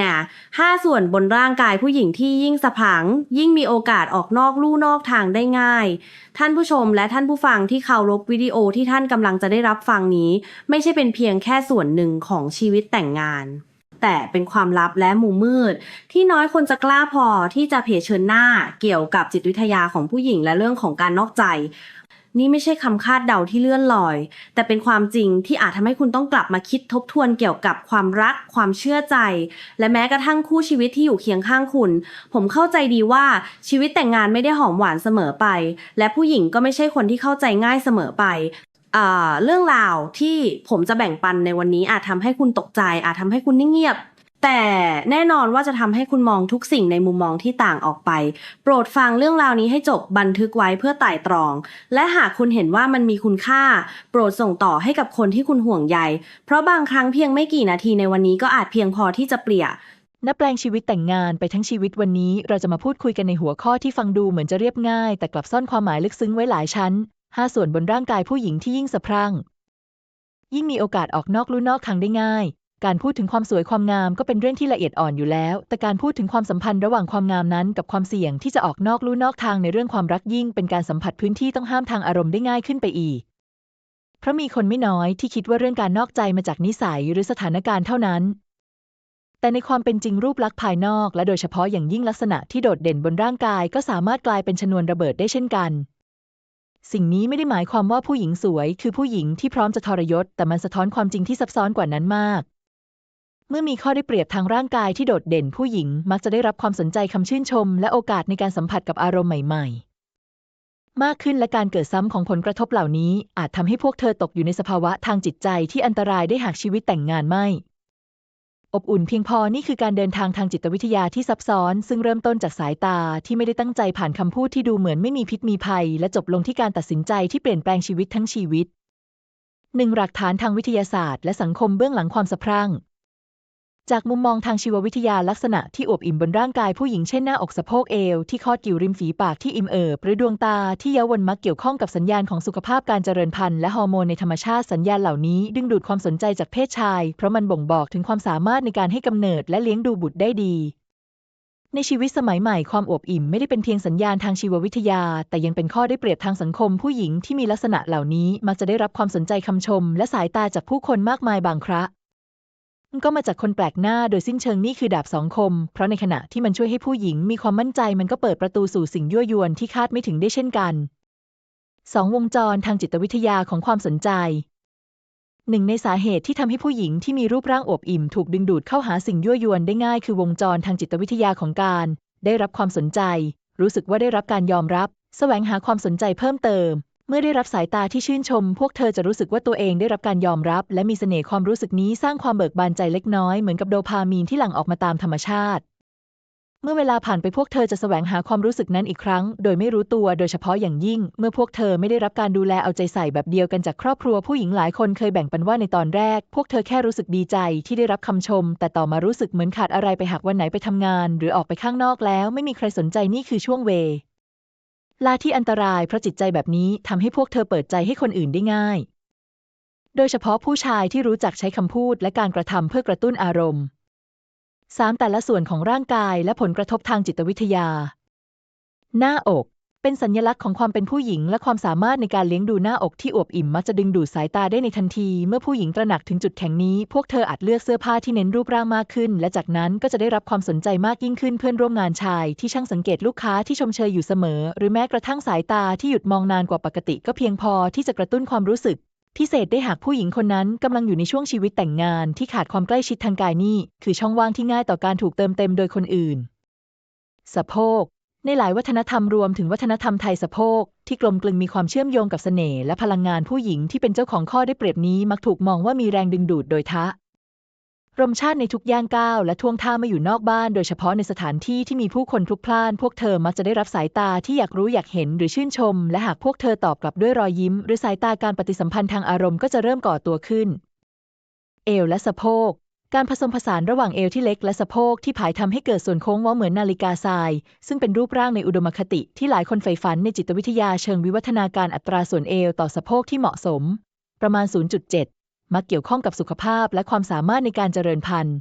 นะห้าส่วนบนร่างกายผู้หญิงที่ยิ่งสะพัง ยิ่งมีโอกาสออกนอกลู่นอกทางได้ง่าย ท่านผู้ชมและท่านผู้ฟังที่เคารพวิดีโอที่ท่านกำลังจะได้รับฟังนี้ ไม่ใช่เป็นเพียงแค่ส่วนหนึ่งของชีวิตแต่งงาน แต่เป็นความลับและมุมมืด ที่น้อยคนจะกล้าพอที่จะเผชิญหน้าเกี่ยวกับจิตวิทยาของผู้หญิงและเรื่องของการนอกใจ นี่ไม่ใช่คำคาดเดาที่เลื่อนลอย แต่เป็นความจริงที่อาจทำให้คุณต้องกลับมาคิดทบทวนเกี่ยวกับความรัก ความเชื่อใจ และแม้กระทั่งคู่ชีวิตที่อยู่เคียงข้างคุณ ผมเข้าใจดีว่าชีวิตแต่งงานไม่ได้หอมหวานเสมอไป และผู้หญิงก็ไม่ใช่คนที่เข้าใจง่ายเสมอไปเรื่องราวที่ผมจะแบ่งปันในวันนี้อาจทำให้คุณตกใจ อาจทำให้คุณนิ่งเงียบ แต่แน่นอนว่าจะทำให้คุณมองทุกสิ่งในมุมมองที่ต่างออกไป โปรดฟังเรื่องราวนี้ให้จบบันทึกไว้เพื่อไต่ตรอง และหากคุณเห็นว่ามันมีคุณค่า โปรดส่งต่อให้กับคนที่คุณห่วงใย เพราะบางครั้งเพียงไม่กี่นาทีในวันนี้ก็อาจเพียงพอที่จะเปลี่ยนับแปลงชีวิตแต่งงานไปทั้งชีวิตวันนี้ เราจะมาพูดคุยกันในหัวข้อที่ฟังดูเหมือนจะเรียบง่าย แต่กลับซ่อนความหมายลึกซึ้งไว้หลายชั้น 5 ส่วนบนร่างกายผู้หญิงที่ยิ่งสะพรั่ง ยิ่งมีโอกาสออกนอกลู่นอกทางได้ง่าย การพูดถึงความสวยความงามก็เป็นเรื่องที่ละเอียดอ่อนอยู่แล้ว แต่การพูดถึงความสัมพันธ์ระหว่างความงามนั้น กับความเสี่ยงที่จะออกนอกลู่นอกทางในเรื่องความรักยิ่ง เป็นการสัมผัสพื้นที่ต้องห้ามทางอารมณ์ได้ง่ายขึ้นไปอีก เพราะมีคนไม่น้อยที่คิดว่าเรื่องการนอกใจมาจากนิสัยหรือสถานการณ์เท่านั้น แต่ในความเป็นจริงรูปลักษณ์ภายนอก และโดยเฉพาะอย่างยิ่งลักษณะที่โดดเด่นบนร่างกาย ก็สามารถกลายเป็นชนวนระเบิดได้เช่นกันสิ่งนี้ไม่ได้หมายความว่าผู้หญิงสวย คือผู้หญิงที่พร้อมจะทรยศ แต่มันสะท้อนความจริงที่ซับซ้อนกว่านั้นมาก เมื่อมีข้อได้เปรียบทางร่างกายที่โดดเด่นผู้หญิงมักจะได้รับความสนใจคำชื่นชม และโอกาสในการสัมผัสกับอารมณ์ใหม่ๆ มากขึ้นและการเกิดซ้ำของผลกระทบเหล่านี้ อาจทำให้พวกเธอตกอยู่ในสภาวะทางจิตใจที่อันตรายได้หากชีวิตแต่งงานไม่ อบอุ่นเพียงพอนี่คือการเดินทางทางจิตวิทยาที่ซับซ้อน ซึ่งเริ่มต้นจากสายตาที่ไม่ได้ตั้งใจผ่านคำพูดที่ดูเหมือนไม่มีพิษมีภัย และจบลงที่การตัดสินใจที่เปลี่ยนแปลงชีวิตทั้งชีวิตหนึ่งหลักฐานทางวิทยาศาสตร์และสังคมเบื้องหลังความสะพรั่ง จากมุมมองทางชีววิทยาลักษณะที่อวบอิ่มบนร่างกายผู้หญิงเช่นหน้าอกสะโพกเอวที่คอดกิ่วริมฝีปากที่อิ่มเอิบหรือดวงตาที่เย้าวนมักเกี่ยวข้องกับสัญญาณของสุขภาพการเจริญพันธุ์และฮอร์โมนในธรรมชาติสัญญาณเหล่านี้ดึงดูดความสนใจจากเพศชาย เพราะมันบ่งบอกถึงความสามารถในการให้กำเนิดและเลี้ยงดูบุตรได้ดีในชีวิตสมัยใหม่ความอวบอิ่มไม่ได้เป็นเพียงสัญญาณทางชีววิทยา แต่ยังเป็นข้อได้เปรียบทางสังคมผู้หญิงที่มีลักษณะเหล่านี้มักจะได้รับความสนใจคำชม และสายตาจากผู้คนมากมายบางครั้ง ก็มาจากคนแปลกหน้าโดยสิ้นเชิงนี่คือดาบสองคม เพราะในขณะที่มันช่วยให้ผู้หญิงมีความมั่นใจมันก็เปิดประตูสู่สิ่งยั่วยวนที่คาดไม่ถึงได้เช่นกันสองวงจรทางจิตวิทยาของความสนใจหนึ่งในสาเหตุที่ทำให้ผู้หญิงที่มีรูปร่างอวบอิ่มถูกดึงดูดเข้าหาสิ่งยั่วยวนได้ง่ายคือวงจรทางจิตวิทยาของการ ได้รับความสนใจ รู้สึกว่าได้รับการยอมรับ แสวงหาความสนใจเพิ่มเติม เมื่อได้รับสายตาที่ชื่นชม พวกเธอจะรู้สึกว่าตัวเองได้รับการยอมรับ และมีเสน่ห์ความรู้สึกนี้สร้างความเบิกบานใจเล็กน้อยเหมือนกับโดพามีนที่หลั่งออกมาตามธรรมชาติ เมื่อเวลาผ่านไปพวกเธอจะแสวงหาความรู้สึกนั้นอีกครั้ง โดยไม่รู้ตัวโดยเฉพาะอย่างยิ่ง เมื่อพวกเธอไม่ได้รับการดูแลเอาใจใส่แบบเดียวกันจากครอบครัวผู้หญิงหลายคนเคยแบ่งปันว่าในตอนแรก พวกเธอแค่รู้สึกดีใจที่ได้รับคำชม แต่ต่อมารู้สึกเหมือนขาดอะไรไปหากวันไหนไปทำงาน หรือออกไปข้างนอกแล้ว ไม่มีใครสนใจนี่คือช่วงเว ลาที่อันตรายเพราะจิตใจแบบนี้ทำให้พวกเธอเปิดใจให้คนอื่นได้ง่าย โดยเฉพาะผู้ชายที่รู้จักใช้คำพูดและการกระทำเพื่อกระตุ้นอารมณ์ 3. แต่ละส่วนของร่างกายและผลกระทบทางจิตวิทยา หน้าอก เป็นสัญลักษณ์ของความเป็นผู้หญิงและความสามารถในการเลี้ยงดูหน้าอกที่อวบอิ่มมักจะดึงดูดสายตาได้ในทันที เมื่อผู้หญิงตระหนักถึงจุดแข็งนี้ พวกเธออาจเลือกเสื้อผ้าที่เน้นรูปร่างมากขึ้น และจากนั้นก็จะได้รับความสนใจมากยิ่งขึ้นเพื่อนร่วมงานชาย ที่ช่างสังเกตลูกค้าที่ชมเชยอยู่เสมอ หรือแม้กระทั่งสายตาที่หยุดมองนานกว่าปกติ ก็เพียงพอที่จะกระตุ้นความรู้สึก พิเศษได้หากผู้หญิงคนนั้นกำลังอยู่ในช่วงชีวิตแต่งงาน ที่ขาดความใกล้ชิดทางกายนี่คือช่องว่างที่ง่ายต่อการถูกเติมเต็มโดยคนอื่นสะโพก ในหลายวัฒนธรรมรวมถึงวัฒนธรรมไทยสะโพกที่กลมกลึงมีความเชื่อมโยงกับเสน่ห์และพลังงานผู้หญิงที่เป็นเจ้าของข้อได้เปรียบนี้มักถูกมองว่ามีแรงดึงดูดโดยทะรมชาติในทุกย่างก้าวและท่วงท่าไม่อยู่นอกบ้าน โดยเฉพาะในสถานที่ที่มีผู้คนพลุกพล่าน พวกเธอมักจะได้รับสายตาที่อยากรู้อยากเห็นหรือชื่นชม และหากพวกเธอตอบกลับด้วยรอยยิ้ม หรือสายตาการปฏิสัมพันธ์ทางอารมณ์ก็จะเริ่มก่อตัวขึ้น เอวและสะโพก การผสมผสานระหว่างเอวที่เล็กและสะโพกที่ผายทำให้เกิดส่วนโค้งเว้าเหมือนนาฬิกาทราย ซึ่งเป็นรูปร่างในอุดมคติที่หลายคนใฝ่ฝันในจิตวิทยาเชิงวิวัฒนาการอัตราส่วนเอวต่อสะโพกที่เหมาะสม ประมาณ 0.7 มักเกี่ยวข้องกับสุขภาพและความสามารถในการเจริญพันธุ์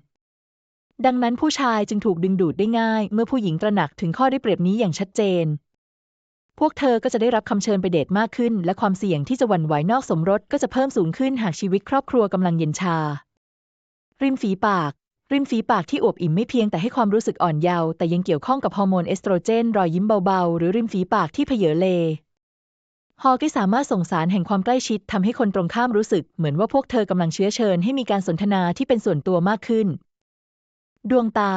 ดังนั้นผู้ชายจึงถูกดึงดูดได้ง่าย เมื่อผู้หญิงตระหนักถึงข้อได้เปรียบนี้อย่างชัดเจน พวกเธอก็จะได้รับคำเชิญไปเดทมากขึ้น และความเสี่ยงที่จะหวั่นไหวนอกสมรสก็จะเพิ่มสูงขึ้นหากชีวิตครอบครัวกำลังเย็นชา ริมฝีปาก ริมฝีปากที่อวบอิ่มไม่เพียงแต่ให้ความรู้สึกอ่อนเยาว์แต่ยังเกี่ยวข้องกับฮอร์โมนเอสโตรเจน รอยยิ้มเบาๆ หรือริมฝีปากที่เพเยอเลฮอร์ก็สามารถส่งสารแห่งความใกล้ชิดทำให้คนตรงข้ามรู้สึกเหมือนว่าพวกเธอกำลังเชื้อเชิญให้มีการสนทนาที่เป็นส่วนตัวมากขึ้น ดวงตา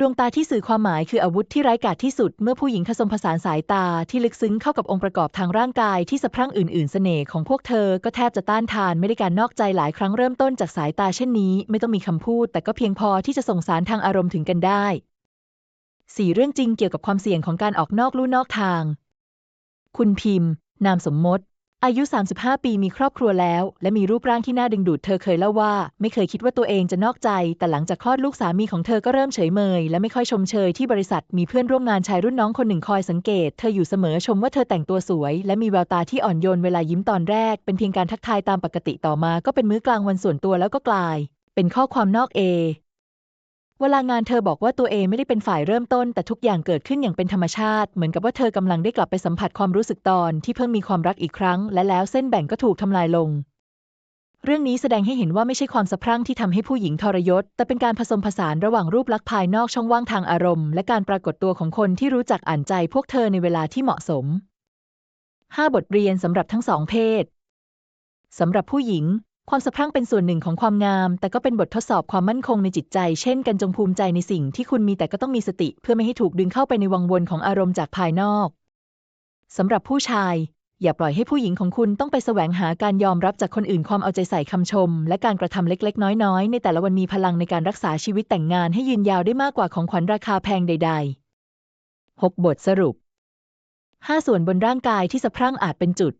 ดวงตาที่สื่อความหมายคืออาวุธที่ร้ายกาจที่สุด เมื่อผู้หญิงผสมผสานสายตาที่ลึกซึ้งเข้ากับองค์ประกอบทางร่างกายที่สะพรั่งอื่นๆ เสน่ห์ของพวกเธอก็แทบจะต้านทานไม่ได้การนอกใจหลายครั้งเริ่มต้นจากสายตาเช่นนี้ ไม่ต้องมีคำพูด แต่ก็เพียงพอที่จะส่งสารทางอารมณ์ถึงกันได้สี่เรื่องจริงเกี่ยวกับความเสี่ยงของการออกนอกลู่นอกทาง คุณพิมพ์ นามสมมติ อายุ 35 ปีมีครอบครัวแล้ว และมีรูปร่างที่น่าดึงดูดเธอเคยเล่าว่า ไม่เคยคิดว่าตัวเองจะนอกใจ แต่หลังจากคลอดลูกสามีของเธอก็เริ่มเฉยเมย และไม่ค่อยชมเชยที่บริษัทมีเพื่อนร่วมงานชายรุ่นน้องคนหนึ่งคอยสังเกต เธออยู่เสมอชมว่าเธอแต่งตัวสวย และมีแววตาที่อ่อนโยนเวลายิ้มตอนแรก เป็นเพียงการทักทายตามปกติต่อมาก็เป็นมื้อกลางวันส่วนตัวแล้วก็กลาย เป็นข้อความนอกเอ เวลางานเธอบอกว่าตัวเองไม่ได้เป็นฝ่ายเริ่มต้น แต่ทุกอย่างเกิดขึ้นอย่างเป็นธรรมชาติ เหมือนกับว่าเธอกำลังได้กลับไปสัมผัสความรู้สึกตอนที่เพิ่งมีความรักอีกครั้ง และแล้วเส้นแบ่งก็ถูกทำลายลง เรื่องนี้แสดงให้เห็นว่าไม่ใช่ความสะพรั่งที่ทำให้ผู้หญิงทรยศ แต่เป็นการผสมผสานระหว่างรูปลักษณ์ภายนอกช่องว่างทางอารมณ์ และการปรากฏตัวของคนที่รู้จักอ่านใจพวกเธอในเวลาที่เหมาะสม 5 บทเรียนสำหรับทั้งสองเพศสำหรับผู้หญิง ความสะพรั่งเป็นส่วนหนึ่งของความงาม แต่ก็เป็นบททดสอบความมั่นคงในจิตใจ เช่นกันจงภูมิใจในสิ่งที่คุณมีแต่ก็ต้องมีสติ เพื่อไม่ให้ถูกดึงเข้าไปในวังวนของอารมณ์จากภายนอกสำหรับผู้ชาย อย่าปล่อยให้ผู้หญิงของคุณต้องไปแสวงหาการยอมรับจากคนอื่นความเอาใจใส่คำชม และการกระทำเล็กๆ น้อยๆ ในแต่ละวันมีพลังในการรักษาชีวิตแต่งงานให้ยืนยาวได้มากกว่าของขวัญราคาแพงใด ๆ 6 บทสรุป 5 ส่วนบนร่างกายที่สะพรั่งอาจเป็นจุด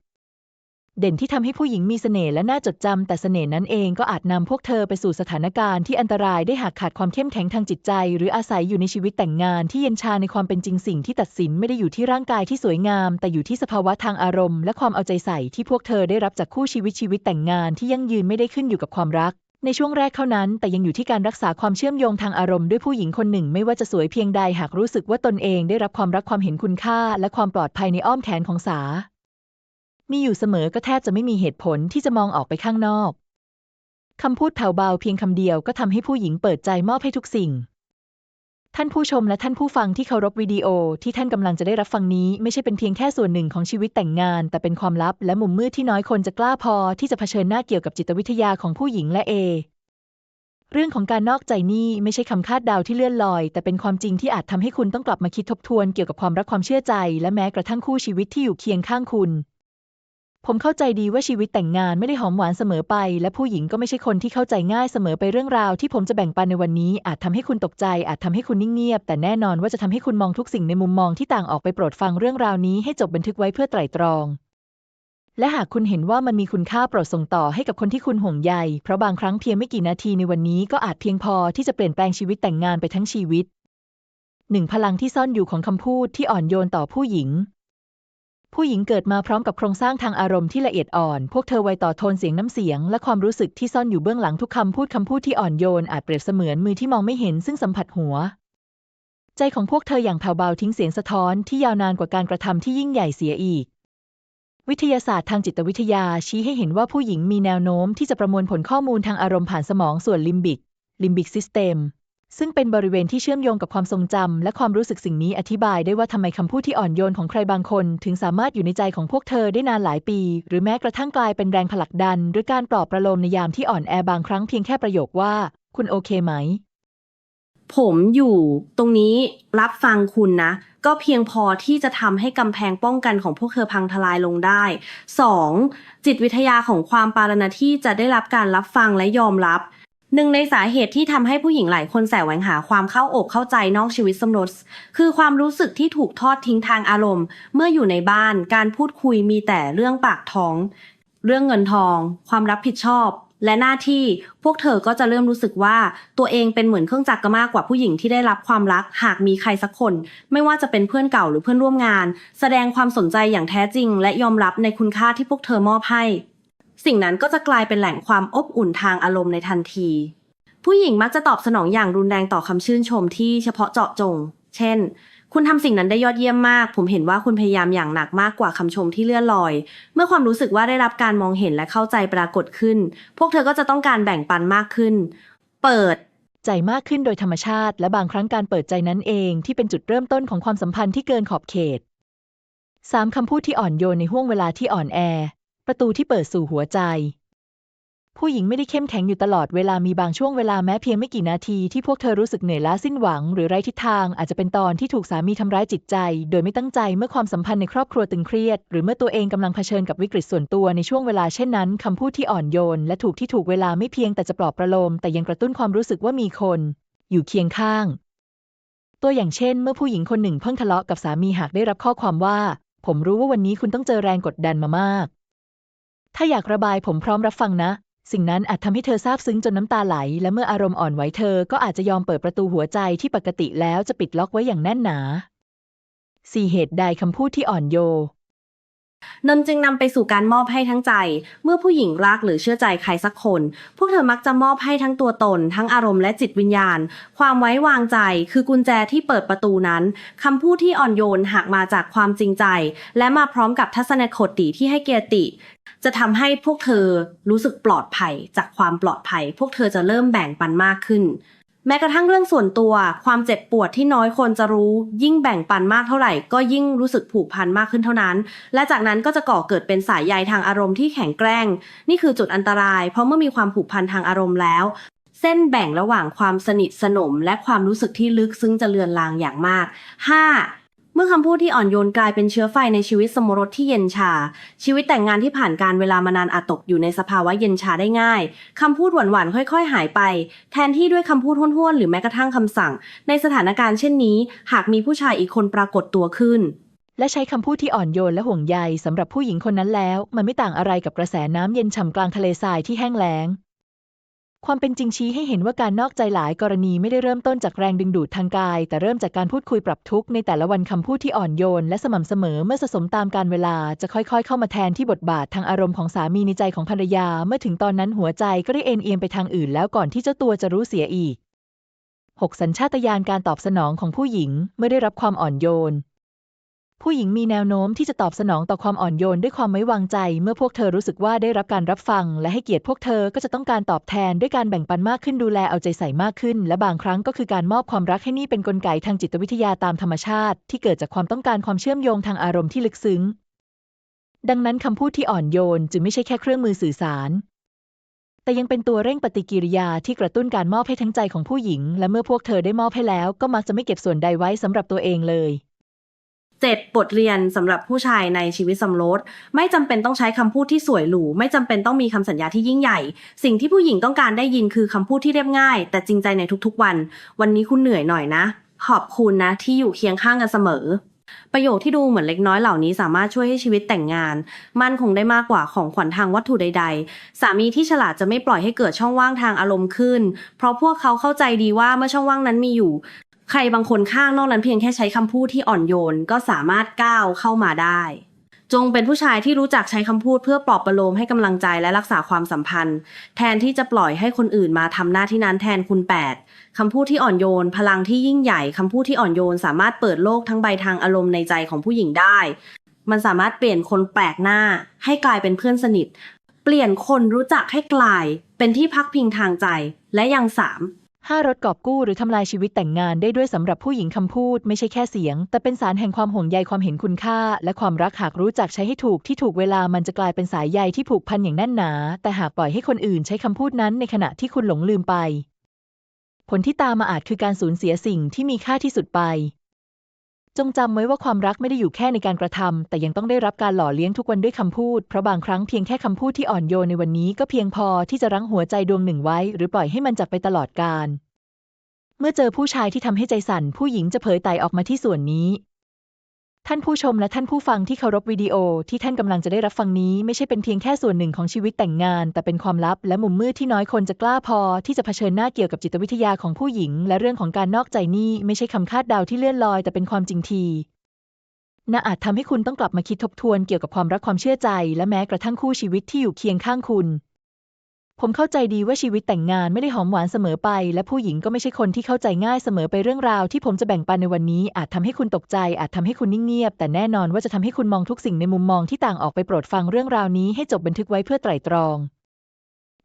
เด่นที่ทำให้ผู้หญิงมีเสน่ห์และน่าจดจำแต่เสน่ห์นั้นเองก็อาจนำพวกเธอไปสู่สถานการณ์ที่อันตรายได้หากขาดความเข้มแข็งทางจิตใจ หรืออาศัยอยู่ในชีวิตแต่งงานที่เย็นชาในความเป็นจริงสิ่งที่ตัดสินไม่ได้อยู่ที่ร่างกายที่สวยงาม แต่อยู่ที่สภาวะทางอารมณ์ และความเอาใจใส่ที่พวกเธอได้รับจากคู่ชีวิตชีวิตแต่งงานที่ยั่งยืนไม่ได้ขึ้นอยู่กับความรักในช่วงแรกเท่านั้น แต่ยังอยู่ที่การรักษาความเชื่อมโยงทางอารมณ์ด้วยผู้หญิงคนหนึ่งไม่ว่าจะสวยเพียงใดหากรู้สึกว่าตนเองได้รับความรักความเห็นคุณค่า และความปลอดภัยในอ้อมแขนของสา มีอยู่เสมอก็แทบจะไม่มีเหตุผลที่จะมองออกไปข้างนอกคำพูดแผ่วเบาเพียงคำเดียวก็ทำให้ผู้หญิงเปิดใจมอบให้ทุกสิ่ง ท่านผู้ชมและท่านผู้ฟังที่เคารพวิดีโอที่ท่านกำลังจะได้รับฟังนี้ไม่ใช่เป็นเพียงแค่ส่วนหนึ่งของชีวิตแต่งงาน แต่เป็นความลับและมุมมืดที่น้อยคนจะกล้าพอที่จะเผชิญหน้าเกี่ยวกับจิตวิทยาของผู้หญิงและเอ เรื่องของการนอกใจนี่ไม่ใช่คำคาดเดาที่เลื่อนลอย แต่เป็นความจริงที่อาจทำให้คุณต้องกลับมาคิดทบทวนเกี่ยวกับความรักความเชื่อใจ และแม้กระทั่งคู่ชีวิตที่อยู่เคียงข้างคุณ ผมเข้าใจดีว่าชีวิตแต่งงานไม่ได้หอมหวานเสมอไป และผู้หญิงก็ไม่ใช่คนที่เข้าใจง่ายเสมอไปเรื่องราวที่ผมจะแบ่งปันในวันนี้ อาจทำให้คุณตกใจ อาจทำให้คุณนิ่งเงียบ แต่แน่นอนว่าจะทำให้คุณมองทุกสิ่งในมุมมองที่ต่างออกไปโปรดฟังเรื่องราวนี้ให้จบบันทึกไว้เพื่อไตร่ตรอง และหากคุณเห็นว่ามันมีคุณค่าโปรดส่งต่อให้กับคนที่คุณห่วงใย เพราะบางครั้งเพียงไม่กี่นาทีในวันนี้ก็อาจเพียงพอที่จะเปลี่ยนแปลงชีวิตแต่งงานไปทั้งชีวิตหนึ่งพลังที่ซ่อนอยู่ของคำพูดที่อ่อนโยนต่อผู้หญิง ผู้หญิงเกิดมาพร้อมกับโครงสร้างทางอารมณ์ที่ละเอียดอ่อน พวกเธอไวต่อโทนเสียงน้ำเสียง และความรู้สึกที่ซ่อนอยู่เบื้องหลังทุกคำพูดคำพูดที่อ่อนโยนอาจเปรียบเสมือนมือที่มองไม่เห็นซึ่งสัมผัสหัว ใจของพวกเธออย่างแผ่วเบาทิ้งเสียงสะท้อนที่ยาวนานกว่าการกระทำที่ยิ่งใหญ่เสียอีก วิทยาศาสตร์ทางจิตวิทยาชี้ให้เห็นว่าผู้หญิงมีแนวโน้มที่จะประมวลผลข้อมูลทางอารมณ์ผ่านสมองส่วนลิมบิกลิมบิกซิสเต็ม ซึ่งเป็นบริเวณที่เชื่อมโยงกับความทรงจำและความรู้สึกสิ่งนี้อธิบายได้ว่าทำไมคำพูดที่อ่อนโยนของใครบางคน ถึงสามารถอยู่ในใจของพวกเธอได้นานหลายปี หรือแม้กระทั่งกลายเป็นแรงผลักดัน หรือการปลอบประโลมในยามที่อ่อนแอบางครั้งเพียงแค่ประโยคว่า คุณโอเคไหม ผมอยู่ตรงนี้รับฟังคุณนะ ก็เพียงพอที่จะทำให้กำแพงป้องกันของพวกเธอพังทลายลงได้ 2. จิตวิทยาของความปารณาที่จะได้รับการรับฟังและยอมรับ หนึ่งในสาเหตุที่ทำให้ผู้หญิงหลายคนแสวงหาความเข้าอกเข้าใจนอกชีวิตสมรส คือความรู้สึกที่ถูกทอดทิ้งทางอารมณ์ เมื่ออยู่ในบ้านการพูดคุยมีแต่เรื่องปากท้อง เรื่องเงินทอง ความรับผิดชอบ และหน้าที่พวกเธอก็จะเริ่มรู้สึกว่าตัวเองเป็นเหมือนเครื่องจักรมากกว่าผู้หญิงที่ได้รับความรัก หากมีใครสักคน ไม่ว่าจะเป็นเพื่อนเก่าหรือเพื่อนร่วมงาน แสดงความสนใจอย่างแท้จริง และยอมรับในคุณค่าที่พวกเธอมอบให้ สิ่งนั้นก็จะกลายเป็นแหล่งความอบอุ่นทางอารมณ์ในทันที ผู้หญิงมักจะตอบสนองอย่างรุนแรงต่อคำชื่นชมที่เฉพาะเจาะจง เช่น คุณทำสิ่งนั้นได้ยอดเยี่ยมมาก ผมเห็นว่าคุณพยายามอย่างหนักมากกว่าคำชมที่เลื่อนลอย เมื่อความรู้สึกว่าได้รับการมองเห็นและเข้าใจปรากฏขึ้น พวกเธอก็จะต้องการแบ่งปันมากขึ้น เปิดใจมากขึ้นโดยธรรมชาติ และบางครั้งการเปิดใจนั้นเองที่เป็นจุดเริ่มต้นของความสัมพันธ์ที่เกินขอบเขต 3. คำพูดที่อ่อนโยนในห่วงเวลาที่อ่อนแอ ประตูที่เปิดสู่หัวใจ ผู้หญิงไม่ได้เข้มแข็งอยู่ตลอดเวลามีบางช่วงเวลาแม้เพียงไม่กี่นาทีที่พวกเธอรู้สึกเหนื่อยล้าสิ้นหวัง หรือไร้ทิศทางอาจจะเป็นตอนที่ถูกสามีทำร้ายจิตใจ โดยไม่ตั้งใจเมื่อความสัมพันธ์ในครอบครัวตึงเครียด หรือเมื่อตัวเองกำลังเผชิญกับวิกฤตส่วนตัวในช่วงเวลาเช่นนั้นคำพูดที่อ่อนโยน และถูกที่ถูกเวลาไม่เพียงแต่จะปลอบประโลม แต่ยังกระตุ้นความรู้สึกว่ามีคน อยู่เคียงข้าง ตัวอย่างเช่น เมื่อผู้หญิงคนหนึ่งเพิ่งทะเลาะกับสามีหากได้รับข้อความว่า ผมรู้ว่าวันนี้คุณต้องเจอแรงกดดันมามาก ถ้าอยากระบายผมพร้อมรับฟังนะ สิ่งนั้นอาจทำให้เธอซาบซึ้งจนน้ำตาไหล และเมื่ออารมณ์อ่อนไหวเธอก็อาจจะยอมเปิดประตูหัวใจที่ปกติแล้วจะปิดล็อกไว้อย่างแน่นหนา 4. เหตุใดคำพูดที่อ่อนโย นนจึงนำไปสู่การมอบให้ทั้งใจ เมื่อผู้หญิงรักหรือเชื่อใจใครสักคน พวกเธอมักจะมอบให้ทั้งตัวตน ทั้งอารมณ์และจิตวิญญาณ ความไว้วางใจคือกุญแจที่เปิดประตูนั้นคำพูดที่อ่อนโยนหากมาจากความจริงใจ และมาพร้อมกับทัศนคติที่ให้เกียรติ จะทำให้พวกเธอรู้สึกปลอดภัย จากความปลอดภัย พวกเธอจะเริ่มแบ่งปันมากขึ้น แม้กระทั่งเรื่องส่วนตัว ความเจ็บปวดที่น้อยคนจะรู้ ยิ่งแบ่งปันมากเท่าไหร่ ก็ยิ่งรู้สึกผูกพันมากขึ้นเท่านั้น และจากนั้นก็จะก่อเกิดเป็นสายใยทางอารมณ์ที่แข็งแกร่ง นี่คือจุดอันตราย เพราะเมื่อมีความผูกพันทางอารมณ์แล้ว เส้นแบ่งระหว่างความสนิทสนม และความรู้สึกที่ลึกซึ้งจะเลือนลางอย่างมาก 5. เมื่อคำพูดที่อ่อนโยนกลายเป็นเชื้อไฟในชีวิตสมรสที่เย็นชา ชีวิตแต่งงานที่ผ่านการเวลามานานอาจตกอยู่ในสภาวะเย็นชาได้ง่ายคำพูดหวานๆค่อย ๆ หายไป แทนที่ด้วยคำพูดห้วนๆหรือแม้กระทั่งคำสั่ง ในสถานการณ์เช่นนี้ หากมีผู้ชายอีกคนปรากฏตัวขึ้นและใช้คำพูดที่อ่อนโยนและห่วงใยสำหรับผู้หญิงคนนั้นแล้ว มันไม่ต่างอะไรกับกระแสน้ำเย็นฉ่ำกลางทะเลทรายที่แห้งแล้ง ความเป็นจริงชี้ให้เห็นว่าการนอกใจหลายกรณีไม่ได้เริ่มต้นจากแรงดึงดูดทางกาย แต่เริ่มจากการพูดคุยปรับทุกข์ในแต่ละวันคำพูดที่อ่อนโยน และสม่ำเสมอเมื่อสะสมตามการเวลาจะค่อยๆ เข้ามาแทนที่บทบาททางอารมณ์ของสามีในใจของภรรยา เมื่อถึงตอนนั้นหัวใจก็ได้เอ็นเอียงไปทางอื่นแล้วก่อนที่เจ้าตัวจะรู้เสียอีก 6. สัญชาตญาณการตอบสนองของผู้หญิง เมื่อได้รับความอ่อนโยน ผู้หญิงมีแนวโน้มที่จะตอบสนองต่อความอ่อนโยนด้วยความไว้วางใจ เมื่อพวกเธอรู้สึกว่าได้รับการรับฟัง และให้เกียรติพวกเธอก็จะต้องการตอบแทนด้วยการแบ่งปันมากขึ้นดูแลเอาใจใส่มากขึ้น และบางครั้งก็คือการมอบความรักให้นี่เป็นนกลไกทางจิตวิทยาตามธรรมชาติ ที่เกิดจากความต้องการความเชื่อมโยงทางอารมณ์ที่ลึกซึ้ง ดังนั้นคำพูดที่อ่อนโยนจึงไม่ใช่แค่เครื่องมือสื่อสารแต่ยังเป็นตัวเร่งปฏิกิริยาที่กระตุ้นการมอบให้ทั้งใจของผู้หญิง และเมื่อพวกเธอได้มอบให้แล้ว ก็มักจะไม่เก็บส่วนใดไว้สำหรับตัวเองเลย 7. บทเรียนสำหรับผู้ชายในชีวิตสมรส ไม่จำเป็นต้องใช้คำพูดที่สวยหรู ไม่จำเป็นต้องมีคำสัญญาที่ยิ่งใหญ่ สิ่งที่ผู้หญิงต้องการได้ยินคือคำพูดที่เรียบง่าย แต่จริงใจในทุกๆวัน วันนี้คุณเหนื่อยหน่อยนะ ขอบคุณนะที่อยู่เคียงข้างกันเสมอ ประโยคที่ดูเหมือนเล็กน้อยเหล่านี้สามารถช่วยให้ชีวิตแต่งงาน มั่นคงได้มากกว่าของขวัญทางวัตถุใด ๆ สามีที่ฉลาดจะไม่ปล่อยให้เกิดช่องว่างทางอารมณ์ขึ้น เพราะพวกเขาเข้าใจดีว่าเมื่อช่องว่างนั้นมีอยู่ ใครบางคนข้างนอกนั้นเพียงแค่ใช้คำพูดที่อ่อนโยนก็สามารถก้าวเข้ามาได้ จงเป็นผู้ชายที่รู้จักใช้คำพูดเพื่อปลอบประโลมให้กำลังใจและรักษาความสัมพันธ์ แทนที่จะปล่อยให้คนอื่นมาทำหน้าที่นั้นแทนคุณแปดคำพูดที่อ่อนโยน พลังที่ยิ่งใหญ่คำพูดที่อ่อนโยน สามารถเปิดโลกทั้งใบทางอารมณ์ในใจของผู้หญิงได้ มันสามารถเปลี่ยนคนแปลกหน้า ให้กลายเป็นเพื่อนสนิท เปลี่ยนคนรู้จักให้กลาย เป็นที่พักพิงทางใจและยังสาม 5รถกอบกู้หรือทำลายชีวิตแต่งงานได้ด้วยสำหรับผู้หญิงคำพูดไม่ใช่แค่เสียง แต่เป็นสารแห่งความห่วงใยความเห็นคุณค่า และความรักหากรู้จักใช้ให้ถูกที่ถูกเวลามันจะกลายเป็นสายใยที่ผูกพันอย่างแน่นหนา แต่หากปล่อยให้คนอื่นใช้คำพูดนั้นในขณะที่คุณหลงลืมไป ผลที่ตามมาอาจคือการสูญเสียสิ่งที่มีค่าที่สุดไป จงจำไว้ว่าความรักไม่ได้อยู่แค่ในการกระทำแต่ยังต้องได้รับการหล่อเลี้ยงทุกวันด้วยคำพูด เพราะบางครั้งเพียงแค่คำพูดที่อ่อนโยนในวันนี้ก็เพียงพอที่จะรั้งหัวใจดวงหนึ่งไว้ หรือปล่อยให้มันจับไปตลอดกาลเมื่อเจอผู้ชายที่ทำให้ใจสั่น ผู้หญิงจะเผยไตออกมาที่ส่วนนี้ ท่านผู้ชมและท่านผู้ฟังที่เคารพวิดีโอที่ท่านกำลังจะได้รับฟังนี้ไม่ใช่เป็นเพียงแค่ส่วนหนึ่งของชีวิตแต่งงาน แต่เป็นความลับและมุมมืดที่น้อยคนจะกล้าพอ ที่จะเผชิญหน้าเกี่ยวกับจิตวิทยาของผู้หญิง และเรื่องของการนอกใจนี่ไม่ใช่คำคาดเดาที่เลื่อนลอย แต่เป็นความจริงทีน่าอาจทำให้คุณต้องกลับมาคิดทบทวนเกี่ยวกับความรักความเชื่อใจ และแม้กระทั่งคู่ชีวิตที่อยู่เคียงข้างคุณ ผมเข้าใจดีว่าชีวิตแต่งงานไม่ได้หอมหวานเสมอไป และผู้หญิงก็ไม่ใช่คนที่เข้าใจง่ายเสมอไปเรื่องราวที่ผมจะแบ่งปันในวันนี้ อาจทำให้คุณตกใจ อาจทำให้คุณนิ่งเงียบ แต่แน่นอนว่าจะทำให้คุณมองทุกสิ่งในมุมมองที่ต่างออกไปโปรดฟังเรื่องราวนี้ให้จบบันทึกไว้เพื่อไตร่ตรอง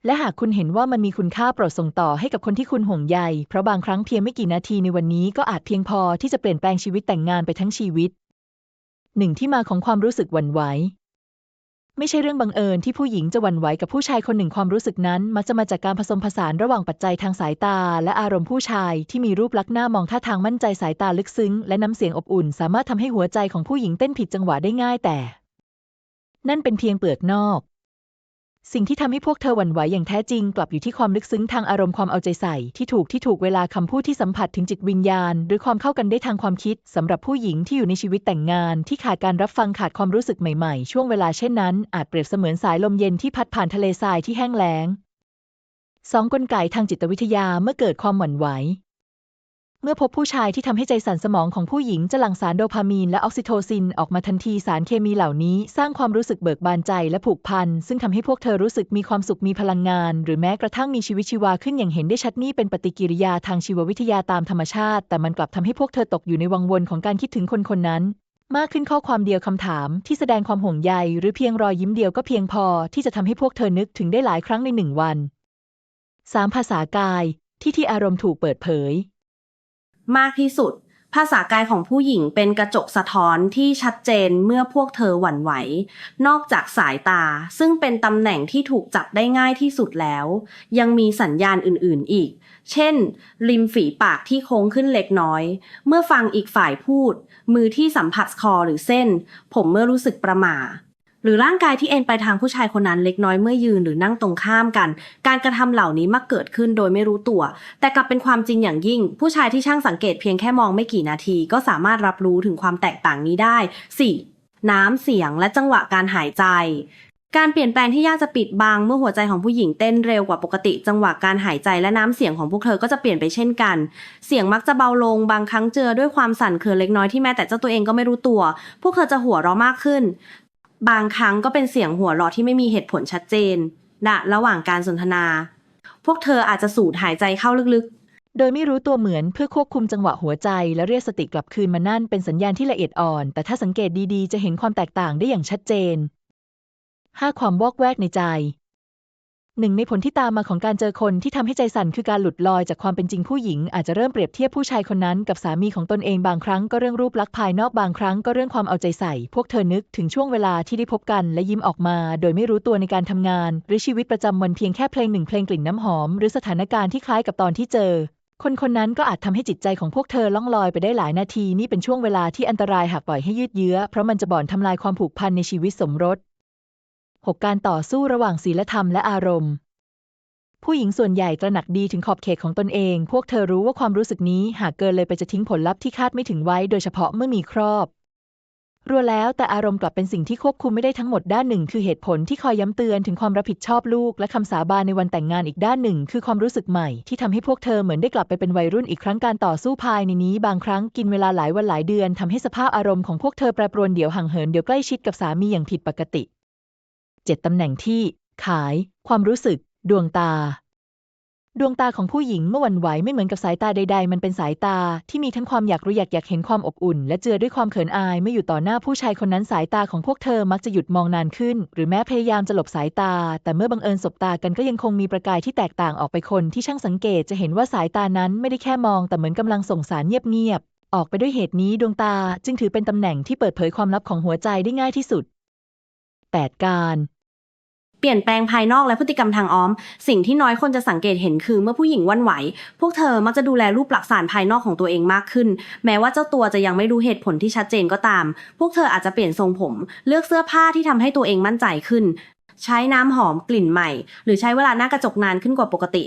และหากคุณเห็นว่ามันมีคุณค่าโปรดส่งต่อให้กับคนที่คุณห่วงใย เพราะบางครั้งเพียงไม่กี่นาทีในวันนี้ก็อาจเพียงพอที่จะเปลี่ยนแปลงชีวิตแต่งงานไปทั้งชีวิตหนึ่งที่มาของความรู้สึกหวั่นไหว ไม่ใช่เรื่องบังเอิญที่ผู้หญิงจะหวั่นไหวกับผู้ชายคนหนึ่งความรู้สึกนั้น มักจะมาจากการผสมผสานระหว่างปัจจัยทางสายตา และอารมณ์ผู้ชายที่มีรูปลักษณ์หน้ามองท่าทางมั่นใจสายตาลึกซึ้ง และน้ำเสียงอบอุ่น สามารถทำให้หัวใจของผู้หญิงเต้นผิดจังหวะได้ง่ายแต่ นั่นเป็นเพียงเปลือกนอก สิ่งที่ทำให้พวกเธอหวั่นไหวอย่างแท้จริง กลับอยู่ที่ความลึกซึ้งทางอารมณ์ความเอาใจใส่ ที่ถูกที่ถูกเวลาคำพูดที่สัมผัสถึงจิตวิญญาณ หรือความเข้ากันได้ทางความคิดสำหรับผู้หญิงที่อยู่ในชีวิตแต่งงาน ที่ขาดการรับฟังขาดความรู้สึกใหม่ๆ ช่วงเวลาเช่นนั้น อาจเปรียบเสมือนสายลมเย็นที่พัดผ่านทะเลทรายที่แห้งแล้งสองกลไกทางจิตวิทยาเมื่อเกิดความหวั่นไหว เมื่อพบผู้ชายที่ทำให้ใจสั่นสมองของผู้หญิงจะหลั่งสารโดพามีนและออกซิโทซินออกมาทันทีสารเคมีเหล่านี้ สร้างความรู้สึกเบิกบานใจและผูกพัน ซึ่งทำให้พวกเธอรู้สึกมีความสุขมีพลังงาน หรือแม้กระทั่งมีชีวิตชีวาขึ้นอย่างเห็นได้ชัดนี่เป็นปฏิกิริยาทางชีววิทยาตามธรรมชาติ แต่มันกลับทำให้พวกเธอตกอยู่ในวังวนของการคิดถึงคนคนนั้นมากขึ้นข้อความเดียวคำถามที่แสดงความห่วงใย หรือเพียงรอยยิ้มเดียวก็เพียงพอที่จะทำให้พวกเธอนึกถึงได้หลายครั้งในหนึ่งวัน 3. ภาษากาย ที่ที่อารมณ์ถูกเปิดเผย มากที่สุด ภาษากายของผู้หญิงเป็นกระจกสะท้อนที่ชัดเจนเมื่อพวกเธอหวั่นไหว นอกจากสายตา ซึ่งเป็นตำแหน่งที่ถูกจับได้ง่ายที่สุดแล้ว ยังมีสัญญาณอื่นๆอีก เช่น ริมฝีปากที่โค้งขึ้นเล็กน้อย เมื่อฟังอีกฝ่ายพูด มือที่สัมผัสคอหรือเส้น ผมเมื่อรู้สึกประหม่า หรือร่างกายที่เอ็นไปทางผู้ชายคนนั้นเล็กน้อยเมื่อยืนหรือนั่งตรงข้ามกัน การกระทำเหล่านี้มักเกิดขึ้นโดยไม่รู้ตัว แต่กลับเป็นความจริงอย่างยิ่ง ผู้ชายที่ช่างสังเกตเพียงแค่มองไม่กี่นาที ก็สามารถรับรู้ถึงความแตกต่างนี้ได้ 4. น้ำเสียงและจังหวะการหายใจการเปลี่ยนแปลงที่ยากจะปิดบังเมื่อหัวใจของผู้หญิงเต้นเร็วกว่าปกติ จังหวะการหายใจและน้ำเสียงของพวกเธอก็จะเปลี่ยนไปเช่นกัน เสียงมักจะเบาลงบางครั้งเจอด้วยความสั่นเครือเล็กน้อยที่แม้แต่เจ้าตัวเองก็ไม่รู้ตัว พวกเธอจะหัวเราะมากขึ้น บางครั้งก็เป็นเสียงหัวเราะที่ไม่มีเหตุผลชัดเจนณระหว่างการสนทนา พวกเธออาจจะสูดหายใจเข้าลึกๆโดยไม่รู้ตัวเหมือนเพื่อควบคุมจังหวะหัวใจ และเรียกสติกลับคืนมานั่นเป็นสัญญาณที่ละเอียดอ่อน แต่ถ้าสังเกตดีๆ จะเห็นความแตกต่างได้อย่างชัดเจน 5. ความวอกแวกในใจ หนึ่งในผลที่ตามมาของการเจอคนที่ทำให้ใจสั่นคือการหลุดลอยจากความเป็นจริงผู้หญิง อาจจะเริ่มเปรียบเทียบผู้ชายคนนั้นกับสามีของตนเองบางครั้งก็เรื่องรูปลักษณ์ภายนอกบางครั้งก็เรื่องความเอาใจใส่ พวกเธอนึกถึงช่วงเวลาที่ได้พบกันและยิ้มออกมา โดยไม่รู้ตัวในการทำงาน หรือชีวิตประจำวันเพียงแค่เพลงหนึ่งเพลงกลิ่นน้ำหอม หรือสถานการณ์ที่คล้ายกับตอนที่เจอคนคนนั้นก็อาจทำให้จิตใจของพวกเธอล่องลอยไปได้หลายนาที นี่เป็นช่วงเวลาที่อันตรายหากปล่อยให้ยืดเยื้อ เพราะมันจะบ่อนทำลายความผูกพันในชีวิตสมรส 6. การต่อสู้ระหว่างศีลธรรมและอารมณ์ ผู้หญิงส่วนใหญ่ตระหนักดีถึงขอบเขตของตนเอง พวกเธอรู้ว่าความรู้สึกนี้หากเกินเลยไปจะทิ้งผลลัพธ์ที่คาดไม่ถึงไว้ โดยเฉพาะเมื่อมีครอบรัวแล้วแต่อารมณ์กลับเป็นสิ่งที่ควบคุมไม่ได้ทั้งหมดด้านหนึ่ง คือเหตุผลที่คอยย้ำเตือนถึงความรับผิดชอบลูก และคำสาบานในวันแต่งงานอีกด้านหนึ่ง คือความรู้สึกใหม่ที่ทำให้พวกเธอเหมือนได้กลับไปเป็นวัยรุ่นอีกครั้งการต่อสู้ภายในนี้ บางครั้งกินเวลาหลายวันหลายเดือนทำให้สภาพอารมณ์ของพวกเธอแปรปรวนเดี๋ยวห่างเหินเดี๋ยวใกล้ชิดกับสามีอย่างผิดปกติ 7. ตำแหน่งที่ ขาย ความรู้สึก ดวงตา ดวงตาของผู้หญิงเมื่อหวันไหวไม่เหมือนกับสายตาใด ๆ มันเป็นสายตาที่มีทั้งความอยากรู้อยากอยากเห็นความอบอุ่น และเจือด้วยความเขินอายเมื่ออยู่ต่อหน้าผู้ชายคนนั้นสายตาของพวกเธอมักจะหยุดมองนานขึ้น หรือแม้พยายามจะหลบสายตา แต่เมื่อบังเอิญสบตากันก็ยังคงมีประกายที่แตกต่างออกไปคนที่ช่างสังเกตจะเห็นว่าสายตานั้นไม่ได้แค่มอง แต่เหมือนกำลังส่งสารเงียบๆออกไปด้วยเหตุนี้ดวงตาจึงถือเป็นตำแหน่งที่เปิดเผยความลับของหัวใจได้ง่ายที่สุด 8. การ เปลี่ยนแปลงภายนอกและพฤติกรรมทางอ้อม สิ่งที่น้อยคนจะสังเกตเห็นคือเมื่อผู้หญิงวันไหว พวกเธอมักจะดูแลรูปลักษณ์ภายนอกของตัวเองมากขึ้น แม้ว่าเจ้าตัวจะยังไม่รู้เหตุผลที่ชัดเจนก็ตาม พวกเธออาจจะเปลี่ยนทรงผม เลือกเสื้อผ้าที่ทำให้ตัวเองมั่นใจขึ้น ใช้น้ำหอมกลิ่นใหม่ หรือใช้เวลาหน้ากระจกนานขึ้นกว่าปกติ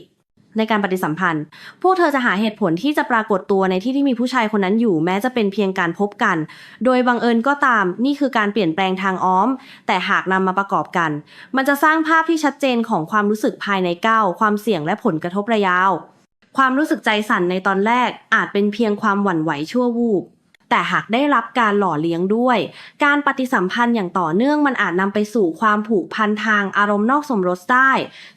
ในการปฏิสัมพันธ์ พวกเธอจะหาเหตุผลที่จะปรากฏตัวในที่ที่มีผู้ชายคนนั้นอยู่แม้จะเป็นเพียงการพบกัน โดยบังเอิญก็ตามนี่คือการเปลี่ยนแปลงทางอ้อม แต่หากนำมาประกอบกัน มันจะสร้างภาพที่ชัดเจนของความรู้สึกภายในก้าวความเสี่ยงและผลกระทบระยะยาว ความรู้สึกใจสั่นในตอนแรกอาจเป็นเพียงความหวั่นไหวชั่ววูบ แต่หากได้รับการหล่อเลี้ยงด้วย การปฏิสัมพันธ์อย่างต่อเนื่องมันอาจนำไปสู่ความผูกพันทางอารมณ์นอกสมรสได้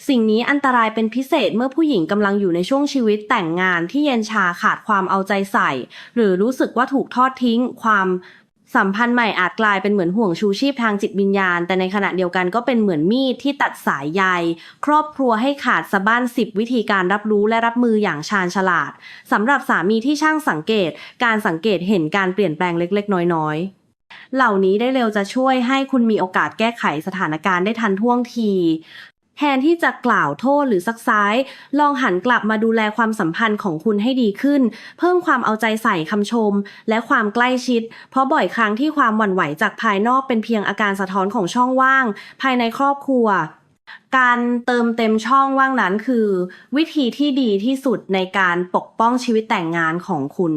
สิ่งนี้อันตรายเป็นพิเศษเมื่อผู้หญิงกำลังอยู่ในช่วงชีวิตแต่งงานที่เย็นชาขาดความเอาใจใส่ หรือรู้สึกว่าถูกทอดทิ้ง ความ สัมพันธ์ใหม่อาจกลายเป็นเหมือนห่วงชูชีพทางจิตวิญญาณ แต่ในขณะเดียวกันก็เป็นเหมือนมีดที่ตัดสายใย ครอบครัวให้ขาดสะบ้านสิบวิธีการรับรู้และรับมืออย่างชาญฉลาดสำหรับสามีที่ช่างสังเกต การสังเกตเห็นการเปลี่ยนแปลงเล็ก ๆ น้อยๆเหล่านี้ได้เร็วจะช่วยให้คุณมีโอกาสแก้ไขสถานการณ์ได้ทันท่วงที แทนที่จะกล่าวโทษหรือซักซ้าย ลองหันกลับมาดูแลความสัมพันธ์ของคุณให้ดีขึ้น เพิ่มความเอาใจใส่คำชม และความใกล้ชิด เพราะบ่อยครั้งที่ความหวั่นไหวจากภายนอกเป็นเพียงอาการสะท้อนของช่องว่าง ภายในครอบครัวการเติมเต็มช่องว่างนั้นคือ วิธีที่ดีที่สุดในการปกป้องชีวิตแต่งงานของคุณ